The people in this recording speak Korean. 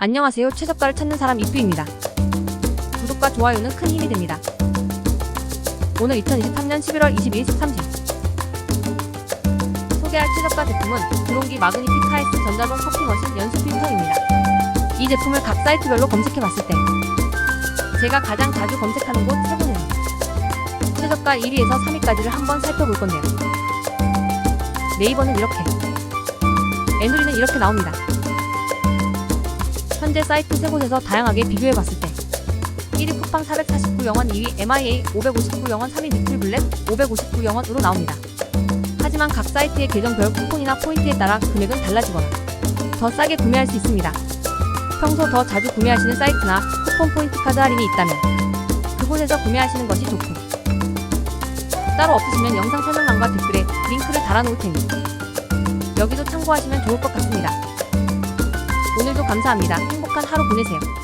안녕하세요. 최저가를 찾는 사람 이뚜입니다. 구독과 좋아요는 큰 힘이 됩니다. 오늘 2023년 11월 22일 13시 소개할 최저가 제품은 드론기 마그니틱 카이스 전자동 커피 머신 연수 필터입니다. 이 제품을 각 사이트별로 검색해 봤을 때 제가 가장 자주 검색하는 곳세 군데는 최저가 1위에서 3위까지를 한번 살펴볼 건데요. 네이버는 이렇게 애누리는 이렇게 나옵니다. 현재 사이트 세 곳에서 다양하게 비교해 봤을 때 1위 쿠팡 449영원, 2위 MIA 559영원, 3위 리플블랙 559영원으로 나옵니다. 하지만 각 사이트의 계정별 쿠폰이나 포인트에 따라 금액은 달라지거나 더 싸게 구매할 수 있습니다. 평소 더 자주 구매하시는 사이트나 쿠폰 포인트 카드 할인이 있다면 그곳에서 구매하시는 것이 좋고 따로 없으시면 영상 설명란과 댓글에 링크를 달아놓을 테니 여기도 참고하시면 좋을 것 같습니다. 오늘도 감사합니다. 행복한 하루 보내세요.